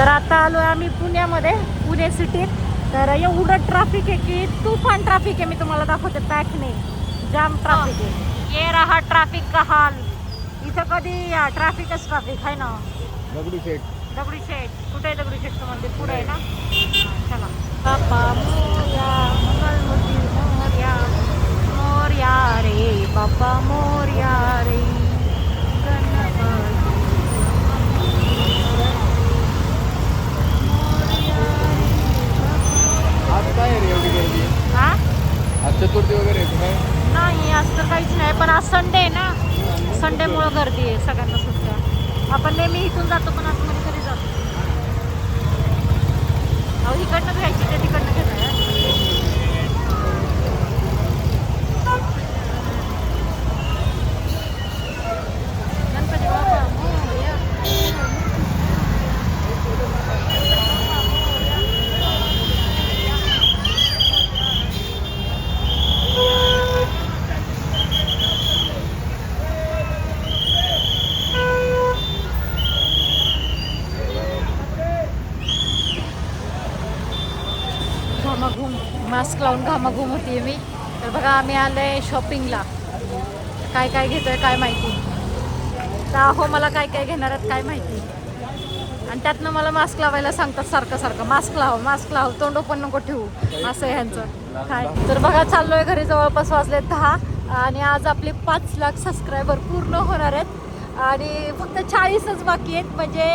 तर आता आलो आहे आम्ही पुण्यामध्ये पुणे सिटीत तर एवढं ट्रॅफिक आहे की तुफान ट्रॅफिक आहे मी तुम्हाला दाखवते पॅकने जाम ट्रॅफिक आहे. ये रहा ट्रॅफिक का हाल. इथं कधी ट्रॅफिकच ट्रॅफिक आहे ना. दगडू शेठ. दगडी शेठ. कुठे आहे दगडी शेठचं मंदिर? पुढे आहे ना? चला. बाप्पा मोर्या मंगलमूर्ती मोर्या. मोर्या रे बाप्पा मोर्या रे गणपती आज काय रे एवढी गर्दी हा आज चतुर्थी वगैरे आहे काय नाही आज तर काहीच नाही पण आज संडे आहे ना. संडेमुळं गर्दी आहे सगळ्यांना सुट्ट्या. आपण नेहमी इथून जातो पण आज कधी जातो? अहो इकडनं घ्यायची ते तिकडनं घेताय गणपती बाप्पा मोरया. घामाघूम मास्क लावून घामाघूम होती मी. तर बघा आम्ही आलोय शॉपिंगला काय काय घेतोय काय माहिती. तर अहो मला काय काय घेणार आहेत काय माहिती. आणि त्यातनं मला मास्क लावायला सांगतात सारखं सारखं मास्क लाव मास्क लाव तोंड पण नको ठेवू. असं आहे ह्यांचं. काय? तर बघा चाललोय घरी जवळपास वाजले दहा. आणि आज आपले पाच लाख सबस्क्रायबर पूर्ण होणार आहेत. आणि फक्त चाळीसच बाकी आहेत. म्हणजे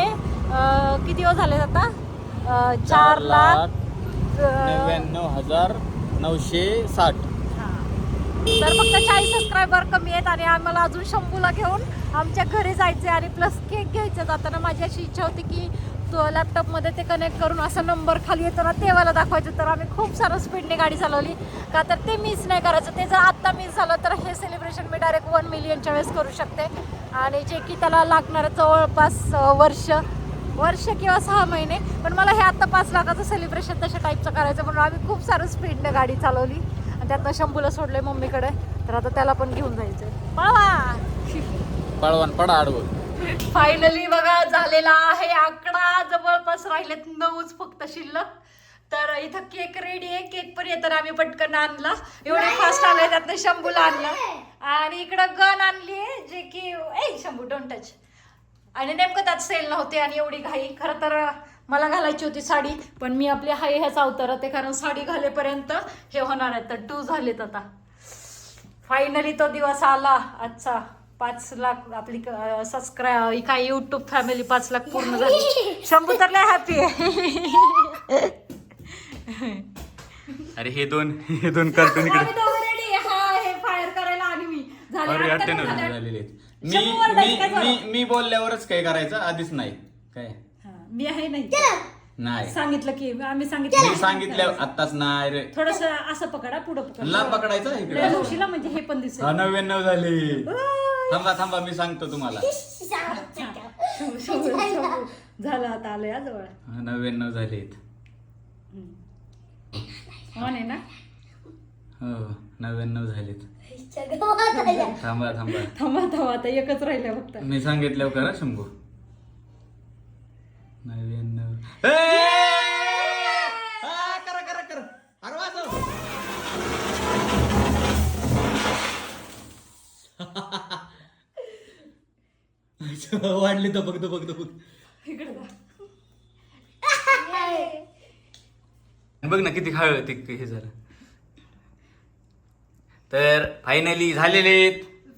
किती दिवस झाले आता? चार लाख नव्याण्णव हजार नऊशे साठ. तर फक्त चाळीस सबस्क्रायबर कमी आहेत आणि आम्हाला अजून शंभूला घेऊन आमच्या घरी जायचे आणि प्लस केक घ्यायचं जाताना माझी अशी इच्छा होती की तो लॅपटॉपमध्ये ते कनेक्ट करून असा नंबर खाली येतो ना ते मला दाखवायचं. तर आम्ही खूप सारं स्पीडने गाडी चालवली. का तर ते मिस नाही करायचं. ते जर आत्ता मिस झालं तर हे सेलिब्रेशन मी डायरेक्ट वन मिलियनच्या वेळेस करू शकते. आणि जे की त्याला लागणारं जवळपास वर्ष वर्ष किंवा सहा महिने पण मला हे आता पाच लाखाचं सेलिब्रेशन तशा टाईपचं करायचं म्हणून आम्ही खूप सारं स्पीडने गाडी चालवली. आणि त्यातनं शंभूला सोडलंय मम्मीकडे. तर आता त्याला पण घेऊन जायचंय. पळवा! पळवान पडा आडवं. फायनली बघा झालेला आहे आकडा. जवळपास राहिलेत नऊच फक्त शिल्लक. तर इथं केक रेडी आहे. केक पण येताना आम्ही पटकन आणला. एवढे फास्ट आलंय त्यातनं शंभूला आणलं. आणि इकडं गन आणली आहे जे की ए शंभू डोंट टच आणि नेमकं त्यात सेल नव्हते आणि एवढी घाई. खरं तर मला घालायची होती साडी पण मी आपली हाय ह्याचा अवतारात आहे कारण साडी घालेपर्यंत हे होणार आहे. तर टू झालेत आता. फायनली तो दिवस आला. आजचा पाच लाख आपली सबस्क्राईब काय युट्यूब फॅमिली पाच लाख पूर्ण झाली. शंभू तर लय हॅपी आहे. अरे हे दोन हे दोन कार्टून आम्ही दोघं ready आहे. हा हे फायर करायला अठ्ठ्याण्णव. झालेले आहेत. मी शंभर मी? मी मी बोलल्यावरच काय करायचं आधीच नाही. काय? हा, मी आहे नाही. नाही. सांगितलं की आम्ही मी सांगितलं सांगितल्या आत्ताच नाही रे. थोडस असं पकडा पुढं पकडा. ला पकडायचं इकडे. म्हणजे हे पण दिसेल. हा, नव्याण्णव झाले. थांबा थांबा मी सांगतो तुम्हाला. शंभू, शंभू, शंभू. झालं आता आलं या जवळ. हा, नव्याण्णव झालेत ऑन आहे ना? हो नव्याण्णव झालेत. थांबा थांबा. थांबा थांबा. आता एकच राहिलं फक्त. मी सांगितल्यावर करा शंभू. नव्याण्णव. ए! हा, करा करा करा. अरे वाजव. वाढले तर बघतो बघतो बघ इकडे जा. बघ ना किती खाळ ते हे झालं तर फायनली झालेले.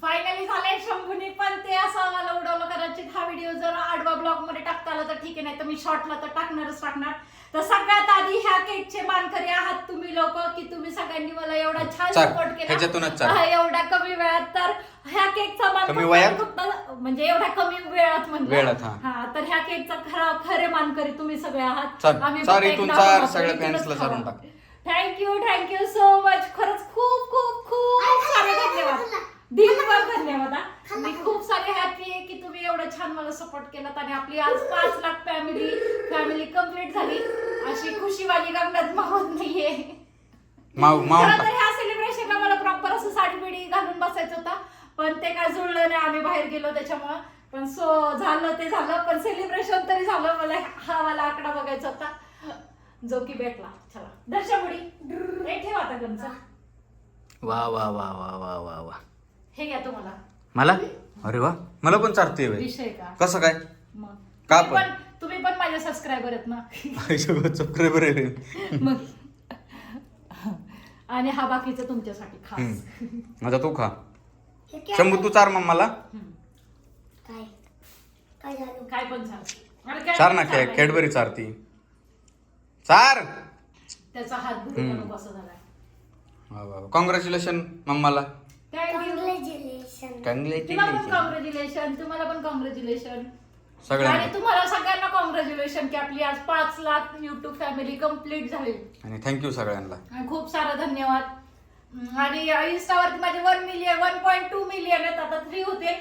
फायनली झालंय शंभूने पण ते असं आम्हाला उडवलं कदाचित हा व्हिडिओ जर आडवा ब्लॉगमध्ये टाकता आला तर ठीक आहे नाही तर मी शॉर्टला तर टाकणारच टाकणार तर सगळ्यात आधी ह्या केकचे मानकरी आहात तुम्ही लोक की तुम्ही सगळ्यांनी मला एवढा छान चाल, सपोर्ट केला चाल. हा, एवढ्या कमी वेळात तर ह्या केकचा कमी? फक्त म्हणजे एवढ्या कमी वेळात म्हणलं वेळात, हा. हा तर ह्या केकचा खरा खरे मानकरी तुम्ही सगळे आहात चाल, आम्ही चार फक्त इथून एकदा चार वापरू, सगळ्या इथूनच fans ला खावा. चारून टाक. थँक्यू थँक्यू सो मच खरंच खूप खूप खूप सारे धन्यवाद. दिलभर धन्यवाद हा. मी खूप सारे हॅपी आहे की तुम्ही एवढं छान मला सपोर्ट केलात आणि आपली आज पाच लाख फॅमिली फॅमिली कंप्लीट झाली. अशी खुशी माझी गंगात मावत नाहीये. माव माव खरं तर ह्या सेलिब्रेशनला मला प्रॉपर असं साडी बिडी घालून बसायचं होता. पण ते काय जुळलं नाही आम्ही बाहेर गेलो त्याच्यामुळं. पण सो झालं ते झालं पण सेलिब्रेशन तरी झालं. मला हा मला आकडा बघायचा होता. जो की भेटला. चला. दर्शनमुडी हे ठेवा आता गमचा. वा वा वा वा वा वा वा. हे घ्या तुम्हाला. मला? अरे वा. मला पण चारते विषय का? कसं काय? मग. का तुम्ही पण? तुम्ही पण माझे सबस्क्रायबर आहेत ना? सबस्क्रायबर आहे मग. आणि हा बाकीचा तुमच्यासाठी खास. आता तू खा. हे काय? शंभू तू चार मग मला. हम्म. काय? काय झालं? काय पण चार ना सांग. खेडबरी चारती. चार त्याचा हात भरून नको असं झालाय. कॉंग्रॅच्युलेशन मम्माला. Congratulations. तुला पण कॉंग्रॅच्युलेशन कॉंग्रॅच्युलेशन तुम्हाला पण कॉंग्रॅच्युलेशन आणि सगळ्यांना तुम्हाला सगळ्यांना कॉंग्रॅच्युलेशन की आपली आज पाच लाख युट्यूब फॅमिली कंप्लीट झाली. आणि थँक्यू सगळ्यांना. आणि खूप सारा धन्यवाद. हम्म, आणि इन्स्टावरती माझे one million one point two million आहेत. आता थ्री होते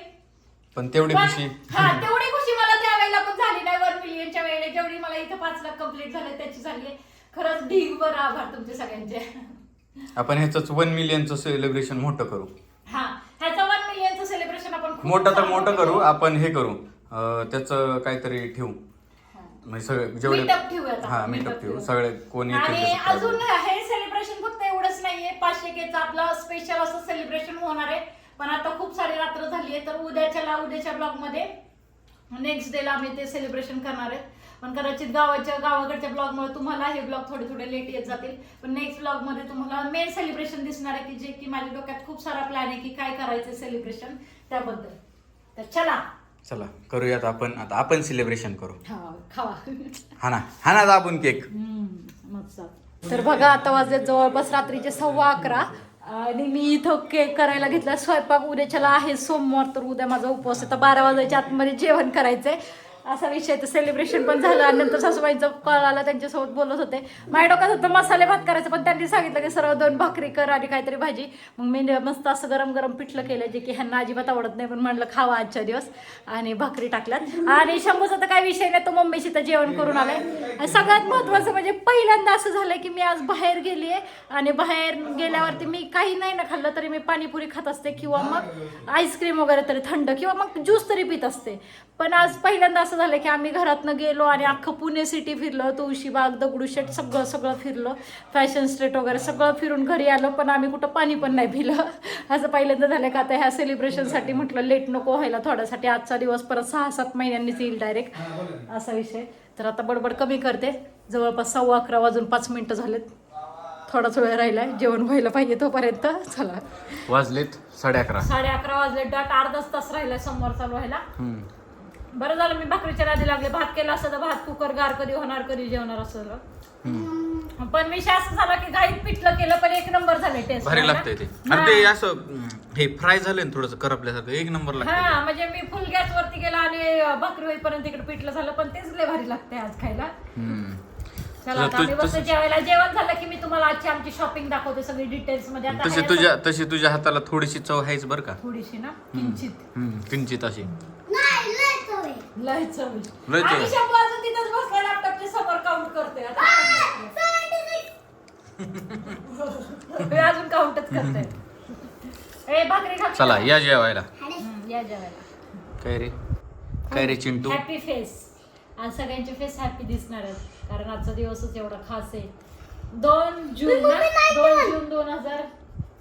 पण तेवढी पण- खुशी. हा तेवढी खुशी मला त्यावेळेला पण झाली नाही वन मिलियनच्या वेळेला जेवढी मला इथं पाच लाख कंप्लीट झाले त्याची झाली आहे. खरंच ढीगभर आभार तुमचे सगळ्यांचे आपण ह्याच वन मिलियनचं सेलिब्रेशन मोठं करू हा ह्याचं वन मिलियनचं सेलिब्रेशन आपण खूप मोठं तर मोठं. करू आपण हे करू अं, त्याचं काहीतरी ठेवू हा. म्हणजे सगळे जेवढे Meetup ठेवूयात आपण, हा meetup मीटअप ठेवू ठेवू. सगळे कोण आणि अजून. हे सेलिब्रेशन फक्त एवढंच नाहीये पाचशे केचं आपलं स्पेशल असं सेलिब्रेशन होणार आहे पण आता खूप सारी रात्र झाली आहे तर उद्याच्याला उद्याच्या ब्लॉगमध्ये नेक्स्ट डेला आम्ही ते सेलिब्रेशन करणार आहेत. पण कदाचित गावाच्या गावाकडच्या ब्लॉग मुळे तुम्हाला हे ब्लॉग थोडे थोडे लेट येत जातील. पण नेक्स्ट ब्लॉगमध्ये तुम्हाला मेन सेलिब्रेशन दिसणार आहे की जे की माझ्या डोक्यात खूप सारा प्लॅन आहे की काय करायचं सेलिब्रेशन त्याबद्दल. तर चला. चला करूयात आपण. आता आपण सेलिब्रेशन करू. हा खावा. हा ना हा ना आपण केक तर बघा आता वाजले जवळपास रात्रीचे सव्वा अकरा. आणि मी इथं केक करायला घेतला. स्वयंपाक उद्याच्याला आहे. सोमवार तर उद्या माझा उपवास आहे. तर बारा वाजायच्या आतमध्ये जेवण करायचंय. असा विषय तर सेलिब्रेशन पण झालं आणि नंतर सासूबाईंचा कॉल आला त्यांच्यासोबत बोलत होते. माझ्या डोक्यात होतं मसाले भात करायचं पण त्यांनी सांगितलं की सर्व दोन भाकरी कर आणि काहीतरी भाजी. मग मी मस्त असं गरम गरम पिठलं केलं जे की ह्यांना अजिबात आवडत नाही पण म्हणलं खावा आजच्या दिवस. आणि भाकरी टाकल्यात. आणि शंभूचा तर काही विषय नाही तो मम्मीशी तर जेवण करून आलाय. आणि सगळ्यात महत्वाचं म्हणजे पहिल्यांदा असं झालं की मी आज बाहेर गेली आहे आणि बाहेर गेल्यावरती मी काही नाही ना खाल्लं तरी मी पाणीपुरी खात असते किंवा मग आईस्क्रीम वगैरे तरी थंड किंवा मग ज्यूस तरी पित असते. पण आज पहिल्यांदा असं झालं की आम्ही घरातनं गेलो आणि अख्खं पुणे सिटी फिरलो तुळशीबाग दगडूशेठ सगळं सगळं फिरलो. फॅशन स्ट्रीट वगैरे सगळं फिरून घरी आलो पण आम्ही कुठं पाणी पण नाही पिलं. असं पहिल्यांदा झालं का आता ह्या सेलिब्रेशनसाठी म्हटलं लेट नको व्हायला थोड्यासाठी. आजचा दिवस परत सहा सात महिन्यांनीच येईल डायरेक्ट असा विषय. तर आता बडबड कमी करते. जवळपास सव्वा अकरा वाजून पाच मिनटं झालेत. थोडाच वेळ राहिलाय. जेवण व्हायला पाहिजे तोपर्यंत. चला. वाजलेत साडे अकरा. साडे अकरा वाजले डाट अर्धाच तास राहिलाय समोर चालू व्हायला. बरं झालं मी भाकरीच्या नादी लागले. भात केला असतं तर भात कुकर गार कधी होणार कधी जेवणार असं. पण विषय असं झाला की घाईत पिठलं केलं पण एक नंबर झाले टेस्ट भारी लागतंय ते. आणि ते असं हे फ्राय झालं ना थोडंसं करपल्यासारखं एक नंबर लागतं हा म्हणजे मी फुल गॅस वरती गेला आणि भाकरी होईपर्यंत इकडे पिठलं झालं पण तेच लय भारी लागते आज खायला. हम्म. चला आता तू- आम्ही बसतो तसं- जेवायला. जेवण झालं की मी तुम्हाला आजची आमची शॉपिंग दाखवते सगळी डिटेल्समध्ये. आता तशी तुझ्या तशी तुझ्या हाताला थोडीशी चव आहेच बरं का? थोडीशी ना किंचित. हम्म, किंचित अशी. लय चवी लय चव. आणि शंभू अजून तिथंच बसला लॅपटॉपच्या समोर काउंट करते आता हे अजून काउंटच करते ए भाकरी खा चला या जेवायला. हम्म, या जेवायला. काय रे? काय रे चिंटू? हॅपी फेस आज सगळ्यांचे फेस हॅपी दिसणार आहेत. कारण आजचा दिवसच एवढा खास आहे. दोन जून ना दोन जून दोन हजार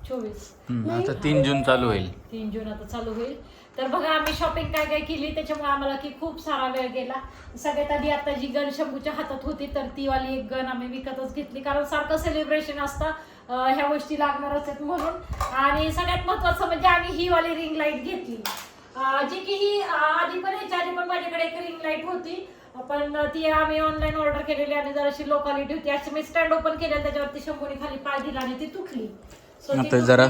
चोवीस. हम्म, आता तीन जून चालू होईल. तीन जून आता चालू होईल. तर बघा आम्ही शॉपिंग काय काय केली त्याच्यामुळे आम्हाला की खूप सारा वेळ गेला. सगळ्यात आधी आता जी गन शंभूच्या हातात होती तर ती वाली एक गन आम्ही विकतच घेतली. कारण सारखं सेलिब्रेशन असतं ह्या गोष्टी लागणारच आहेत म्हणून. आणि सगळ्यात महत्वाचं म्हणजे आम्ही ही वाली रिंग लाइट घेतली. जी की ही आधी पण ह्याच्या आधी पण माझ्याकडे एक रिंग लाइट होती. पण ती आम्ही ऑनलाईन ऑर्डर केलेली आणि जराशी लो क्वालिटी होती. अशी मी स्टँड ओपन केलं त्याच्यावरती शंभूने खाली पाय दिला आणि ती तुटली. आता जरा.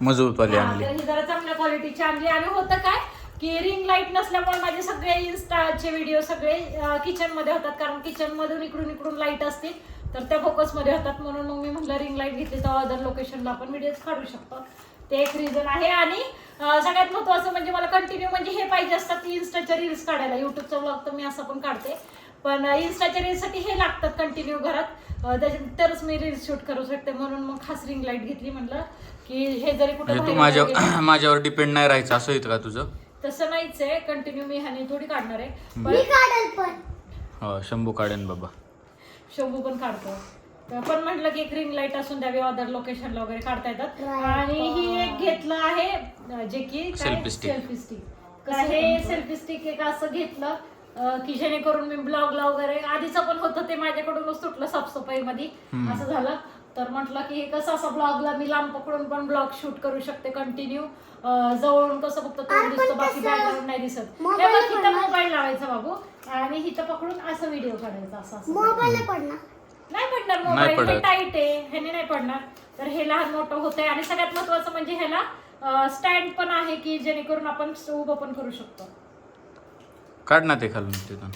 मजबूतवाली आणली. ही जरा चांगल्या क्वालिटीची आणली. आणि होतं काय की रिंग लाइट नसल्यामुळे माझे सगळे इन्स्टाचे व्हिडिओ सगळे किचनमध्ये होतात. कारण किचन मधून इकडून इकडून लाइट असते तर त्या फोकसमध्ये होतात. म्हणून मग मी म्हटलं रिंग लाइट घेतली तर अदर लोकेशनला आपण व्हिडिओ काढू शकतो. ते एक रिझन आहे. आणि सगळ्यात महत्वाचं म्हणजे मला कंटिन्यू म्हणजे हे पाहिजे असतात की इन्स्टाच्या रील्स काढायला. युट्यूबचा ब्लॉग तर मी असं पण काढते. पण इन्स्टाच्या रील्ससाठी हे लागतात कंटिन्यू घरात. त्याच्या- तरच मी रील्स शूट करू शकते. म्हणून मग खास रिंग लाइट घेतली म्हटलं की हे जरी कुठे म्हणजे तू माझ्या गेलं- माझ्यावर डिपेंड नाही राहायचं असं येतं का तुझं? तसं नाहीच आहे. कंटिन्यू मी ह्याने थोडी काढणार आहे. मी पण काढल पण. हो शंभू काढेन बाबा. शंभू पण काढतो. तर पण म्हटलं की एक रिंग लाइट असून द्यावी अदर लोकेशनला वगैरे काढता येतात. आणि ही एक घेतलं आहे अं, जे की Selfie stick. सेल्फी स्टिक हे सेल्फी स्टिक एक असं घेतलं की जेणेकरून मी ब्लॉगला वगैरे आधीचं पण होतं ते माझ्याकडूनच तुटलं साफसफाईमध्ये असं झालं. तर म्हटलं की हे कसं असं ब्लॉगला मी लांब पकडून पण ब्लॉग शूट करू शकते कंटिन्यू जवळून कसं फक्त तोंड दिसतं बाकी? बॅकग्राऊंड नाही दिसत. हे मोबाईल बघ इथं बनवायचं. मोबाईल लावायचा बाबू. आणि हिथं पकडून असं व्हिडिओ काढायचा असं असं. मोबाईल पडणार. नाही पडणार मोबाईल हे. टाईट आहे. ह्याने नाही पडणार. तर हे लहान मोठं होतंय. आणि सगळ्यात महत्वाचं म्हणजे ह्याला स्टँड पण आहे की जेणेकरून आपण उभं पण करू शकतो. काढ ना ते खालून तिथून.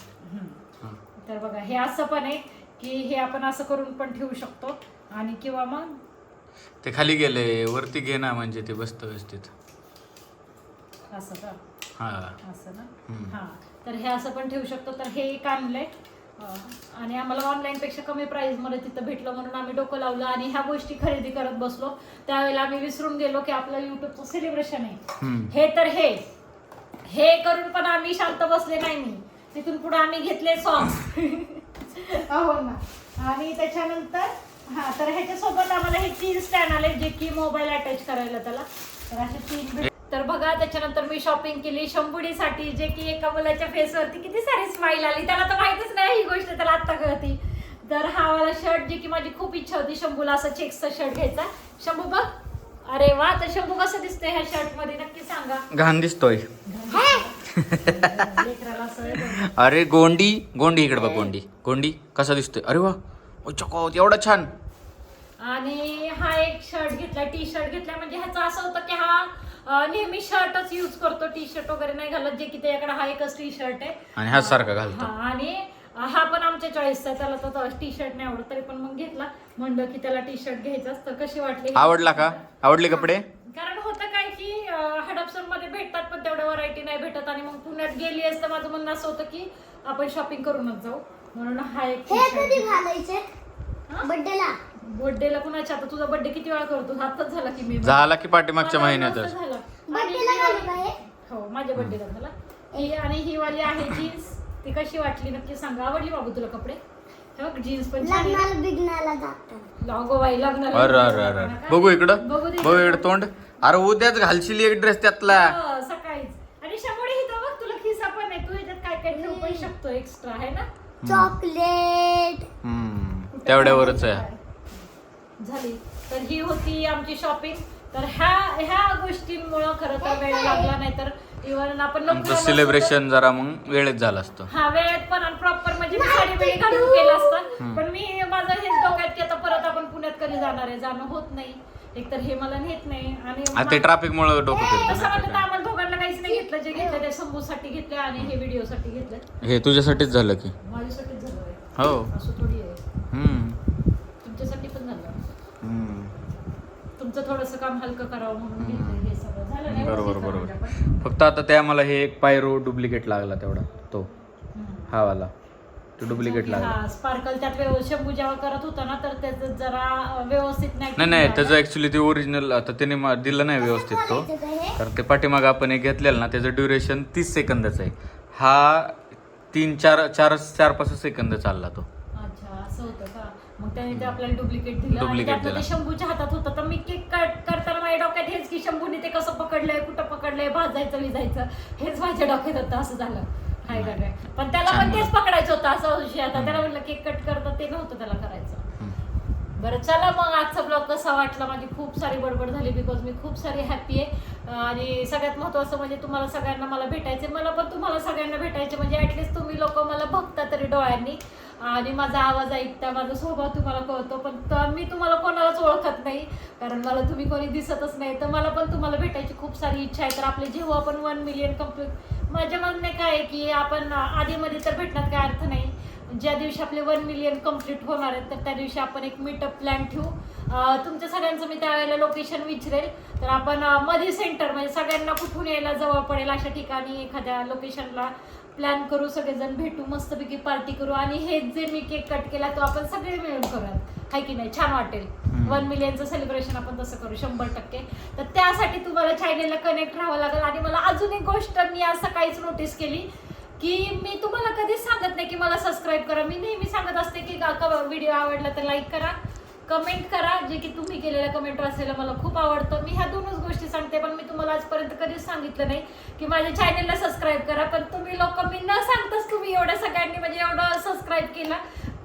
तर बघा हे असं पण आहे की हे आपण असं करून पण ठेवू शकतो. आणि किंवा मग ते खाली गेले वरती घे ना म्हणजे ते बसतं व्यवस्थित. असं का? हा. असं ना? हम्म. हा. तर हे असं पण ठेवू शकतो. तर हे एक आणलंय. अं, आणि आम्हाला ऑनलाईन पेक्षा कमी प्राइसमध्ये तिथं भेटलं म्हणून आम्ही डोकं लावलं आणि ह्या गोष्टी खरेदी करत बसलो. त्यावेळेला आम्ही विसरून गेलो की आपलं युट्यूबचं सेलिब्रेशन आहे. हम्म. हे तर हे. हे करून पण आम्ही शांत बसले नाही मी. तिथून पुढे आम्ही घेतले सॉंग हो ना. आणि त्याच्यानंतर हा तर ह्याच्यासोबत आम्हाला हे तीन स्टँड आले जे की मोबाईल अटॅच करायला त्याला. तर असे तीन भेट- तर बघा त्याच्यानंतर मी शॉपिंग केली. शंभुडीसाठी जे की एका मुलाच्या फेसवरती किती सारी स्माईल आली. त्याला तर माहितीच नाही ही गोष्ट त्याला आत्ता कळती. तर हा वाला शर्ट जे की माझी खूप इच्छा होती शंभूला असं चेक्सचा शर्ट घ्यायचा. शंभू बघ. अरे वा तर शंभू कसं दिसतंय ह्या शर्टमध्ये? नक्की सांगा. घाण दिसतोय. अरे गोंडी गोंडी इकडे बघ गोंडी. गोंडी कसा दिसतोय? अरे वा. ओ चको एवढा छान. आणि हा एक शर्ट घेतला टी शर्ट घेतला म्हणजे ह्याचं असं होतं की हा नेहमी शर्टच यूज करतो. टी शर्ट वगैरे नाही घालत जे की त्याच्याकडे हा एकच टी शर्ट आहे. आणि हाच सारखा घालतो. हा आणि हा पण आमच्या चॉईसचा आहे. त्याला तर टी शर्ट नाही आवडत तरी पण मग घेतला. म्हणलं की त्याला टी शर्ट घ्यायचं तर कशी वाटली? आवडला का? आवडले कपडे? काय की हडपसरमध्ये भेटतात पण तेवढ्या व्हरायटी नाही भेटत. आणि मग पुण्यात गेली असतं माझं म्हणणं असं होतं की आपण शॉपिंग करूनच जाऊ. म्हणून हा एक हे कधी टी-शर्ट. घालायचे? हा? बड्डेला बर्थडेला कुणाच्या? आता तुझा बर्थडे किती वेळा करतो? आताच झाला की मी. झाला की पाठीमागच्या मला महिन्यातच. असं झालं. बड्डेला आणि घालू का हे? हो माझ्या बर्थडेला झाला. ही आणि ही वाली आहे जीन्स ती कशी वाटली नक्की सांगा. आवडली बाबू तुला कपडे? हे बघ जीन्स पण छान आहे. लग्नाला बिग्नाला जातात. लागो बाई लग्नाला अरे अरे अरे नका. बघू इकडं. बघू दे. बघू इकडं तोंड. अरे उद्याच घालशील एक ड्रेस त्यातला. हो, सकाळीच. आणि शंभर हिथं बघ तुला खिसा पण आहे तू याच्यात काय काय ठेवू पण शकतो एक्स्ट्रा आहे ना? चॉकलेट. हम्म तेवढ्यावरच आहे. झाली. तर ही होती आमची शॉपिंग तर ह्या ह्या गोष्टींमुळं खरं तर वेळ लागला नाही तर इव्हन आपण आमचं असतो तर- सेलिब्रेशन जरा मग वेळेत झालं असतं. हा वेळेत पण आणि प्रॉपर म्हणजे मी साडी बिडी घालून केलं असतं. पण मी माझं हेच डोक्यात की आता परत आपण पुण्यात कधी जाणार आहे? जाणं होत नाही. एकतर हे मला नेत नाही आणि ते ट्रॅफिक मुळे डोकं तसं फिरतं म्हणलं तर आम्हाला दोघांना काहीच नाही घेतलं जे घेतलं ते शंभूसाठी घेतलं आणि हे व्हिडिओसाठी घेतलं. हे तुझ्यासाठीच झालं की. माझ्यासाठीच झालं आहे हो. असं थोडी आहे. हम्म. तुमच्यासाठी पण झालं. हम्म. तुमचं थोडंसं काम हलकं करावं म्हणून घेतलं हे सगळं झालं नाही. बरोबर व्यवस्थित बरोबर. फक्त आता त्या मला हे एक पायरो डुप्लिकेट लागला तेवढा तो. हम्म. हा वाला. तो डुप्लिकेट लागला. हा स्पार्कल त्यात व्यव- शंभू जेव्हा करत होता ना तर त्याचं जरा व्यवस्थित नाही नाही. त्याचं ऍक्च्युली ते ओरिजिनल आता त्याने म- दिलं नाही व्यवस्थित तो. घालायचं का तर ते पाठीमाग आपण एक घेतलेलं ना त्याचं ड्युरेशन तीस सेकंदाचं आहे. हा तीन चार चार चार पाच सेकंद चालला तो. अच्छा असं होतं का? मग त्याने ते आपल्याला डुप्लिकेट दिलं आणि Duplicate त्यातलं दिलं. ते शंभूच्या हातात होतं. तर मी केक कट करताना माझ्या डोक्यात हेच की शंभूने ते कसं पकडलंय कुठं पकडलंय भाजायचं विजायचं हेच माझ्या डोक्यात होतं असं झालं. हाय का काय? पण त्याला पण तेच. पकडायचं होतं असं विषय आता. त्याला म्हटलं केक कट करतं. ते नव्हतं त्याला करायचं. बरं चला मग आजचा ब्लॉग कसा वाटला? माझी खूप सारी बडबड झाली बिकॉज मी खूप सारी हॅपी आहे. आणि सगळ्यात महत्त्वाचं म्हणजे तुम्हाला सगळ्यांना मला भेटायचे मला पण तुम्हाला सगळ्यांना भेटायचे म्हणजे ॲटलिस्ट तुम्ही लोक मला बघता तरी डोळ्यांनी. आणि माझा आवाज ऐकता माझा स्वभाव तुम्हाला कळतो. पण मी तुम्हाला कोणालाच ओळखत नाही. कारण मला तुम्ही कोणी दिसतच नाही. तर मला पण तुम्हाला भेटायची खूप सारी इच्छा आहे. तर आपले जेव्हा आपण वन मिलियन कंप्लीट माझ्या म्हणणे काय आहे की आपण आधीमध्ये तर भेटण्यात काय अर्थ नाही. ज्या दिवशी आपले वन मिलियन कंप्लीट होणार आहेत तर त्या दिवशी आपण एक मीटअप प्लॅन ठेवू. तुमच्या सगळ्यांचं मी त्यावेळेला लोकेशन विचारेल. तर आपण मध्ये सेंटर म्हणजे सगळ्यांना कुठून यायला जवळ पडेल अशा ठिकाणी एखाद्या लोकेशनला प्लॅन करू सगळेजण भेटू मस्तपैकी पार्टी करू आणि हे जे मी केक कट केला तो आपण सगळे मिळून करूयात. हाय की नाही? छान वाटेल. वन मिलियनचं सेलिब्रेशन आपण तसं करू शंभर टक्के. तर त्यासाठी तुम्हाला चॅनेलला कनेक्ट राहावं लागेल आणि मला अजून एक गोष्ट मी आज सकाळीच नोटीस केली की मी तुम्हाला कधीच सांगत नाही की मला सबस्क्राईब करा. मी नेहमी सांगत असते की व्हिडिओ आवडला तर लाईक करा. कमेंट करा. जे की तुम्ही केलेल्या कमेंट असायला मला खूप आवडतं. मी ह्या दोनच गोष्टी सांगते पण मी तुम्हाला आजपर्यंत कधीच सांगितलं नाही की माझ्या चॅनलला सबस्क्राईब करा. पण तुम्ही लोक मी न सांगताच तुम्ही एवढ्या सगळ्यांनी म्हणजे एवढं सबस्क्राईब केलं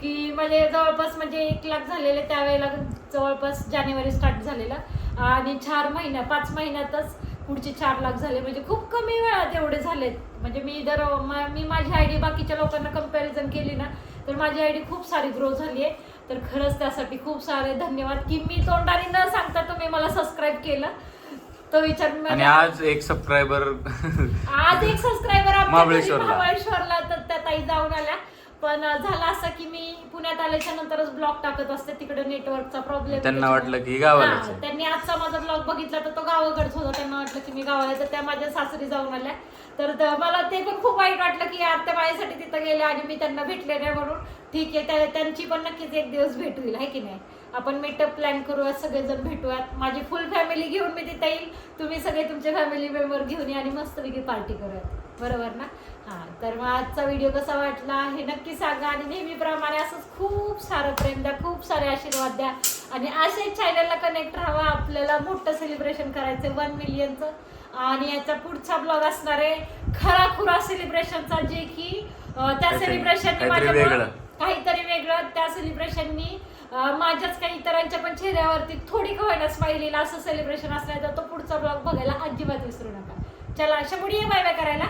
की म्हणजे जवळपास म्हणजे एक लाख झालेले त्यावेळेला जवळपास जानेवारी स्टार्ट झालेला. आणि चार महिन्या पाच महिन्यातच पुढचे चार लाख झाले. म्हणजे खूप कमी वेळात एवढे झालेत. म्हणजे मी जर मा- मी माझी आयडी बाकीच्या लोकांना कंपॅरिझन केली ना तर माझी आयडी खूप सारी ग्रो झाली आहे तर खरंच त्यासाठी खूप सारे धन्यवाद की मी तोंडाने न सांगता तुम्ही मला सबस्क्राईब केलं. तो विचार मी आणि आज एक सबस्क्रायबर आज एक सबस्क्रायबर महाबळेश्वरला. महाबळेश्वरला तर त्या ताई जाऊन आल्या. पण झालं असं की मी पुण्यात आल्याच्या नंतरच ब्लॉग टाकत असते. तिकडे नेटवर्कचा प्रॉब्लेम त्यांना वाटलं की गावालाच आहे. त्यांनी आजचा माझा ब्लॉग बघितला तर तो गावाकडच होता. त्यांना वाटलं की मी गावाला आहे. तर त्या माझ्या सासरी जाऊन आल्या. तर त- मला ते पण खूप वाईट वाटलं की यार त्या माझ्यासाठी तिथं गेल्या आणि मी त्यांना भेटले नाही म्हणून. ठीक आहे त्या- त्यांची पण नक्कीच एक दिवस भेट होईल आहे की नाही? आपण मीटअप प्लॅन करूयात सगळेजण भेटूयात. माझी फुल फॅमिली घेऊन मी तिथे येईल. तुम्ही सगळे तुमचे फॅमिली मेंबर घेऊन या आणि मस्तपैकी पार्टी करूयात. बरोबर ना? हां तर मग आजचा व्हिडिओ कसा वाटला हे नक्की सांगा आणि नेहमीप्रमाणे असंच खूप सारं प्रेम द्या खूप सारे आशीर्वाद द्या. आणि असेच चॅनलला कनेक्ट राहावा आपल्याला मोठं सेलिब्रेशन करायचं वन मिलियनचं आणि याचा पुढचा ब्लॉग असणार आहे खरा खुरा सेलिब्रेशनचा जे की त्या काहीतरी- सेलिब्रेशन काहीतरी वेगळं. त्या सेलिब्रेशननी माझ्याच काही इतरांच्या पण चेहऱ्यावरती थोडी का होईना स्माइलीला असं सेलिब्रेशन असलं तर तो पुढचा ब्लॉग बघायला अजिबात विसरू नका. चला शबुडी ये बाय बाय करायला.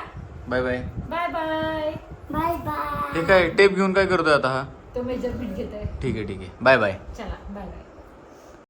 Bye bye bye bye bye bye हे काय टेप घेऊन काय करतोय आता हा? तो मेजरमेंट घेतोय. ठीक आहे ठीक आहे. बाय बाय चला बाय बाय